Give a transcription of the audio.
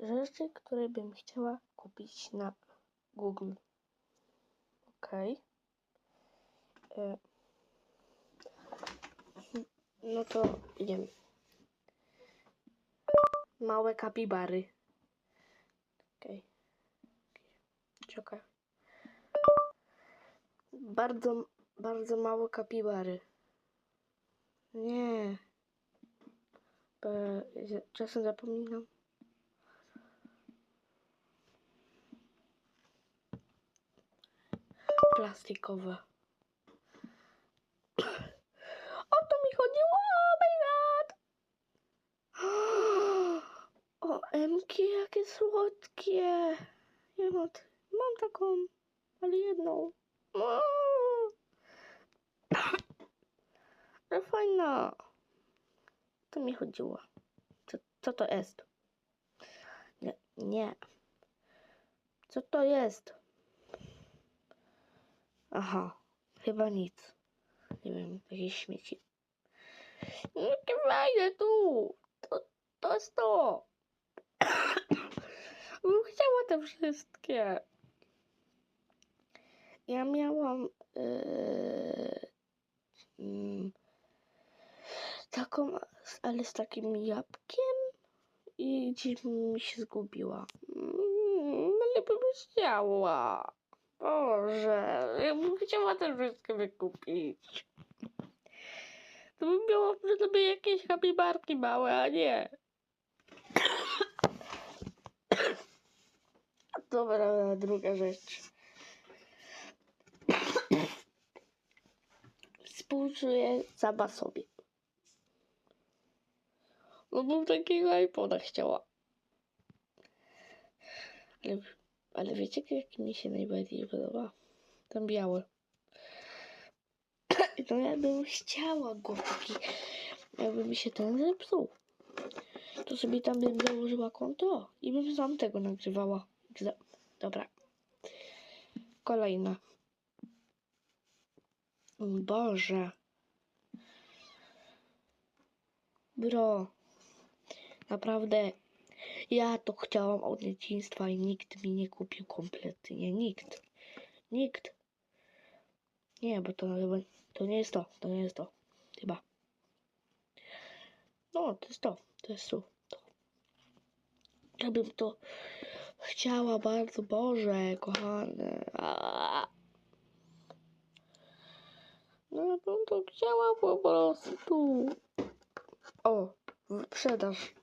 rzeczy, które bym chciała kupić na Google. Okej. E, No to idziemy. Małe kapibary. Okej. Czekaj. Bardzo, bardzo małe kapibary. Nie. Czasem zapominam. Plastikowe. O to mi chodziło! Oh my god! O, Emki, jakie słodkie! Ja mam, mam taką, ale jedną. Ale fajna. To mi chodziło. Co, co to jest? Nie, nie. Co to jest? Aha, chyba nic. Nie wiem, jakieś śmieci. Jakie fajne tu! To, to jest to! Bym chciała te wszystkie. Ja miałam yy, mm, taką, ale z takim jabłkiem i gdzieś mi się zgubiła. Mm, ale bym chciała. Boże, ja bym chciała te wszystkie wykupić. To by miało przy sobie jakieś kapibarki małe, a nie. Dobra, druga rzecz. Współczuję Zabasowi. No bym takiego iPhone'a chciała. Ale, ale wiecie, jaki mi się najbardziej podoba? Ten biały. No ja bym chciała go taki, jakby mi się ten zepsuł. To sobie tam bym założyła konto i bym sam tego nagrywała. Dobra. Kolejna. Boże. Bro. Naprawdę. Ja to chciałam od dzieciństwa i nikt mi nie kupił kompletnie. Nikt. Nikt. Nie, bo to, to nie jest to. To nie jest to. Chyba. No, to jest to. To jest to. to. Ja bym to chciała bardzo, Boże, kochane. No, ja bym to chciała po prostu. O, sprzedaż.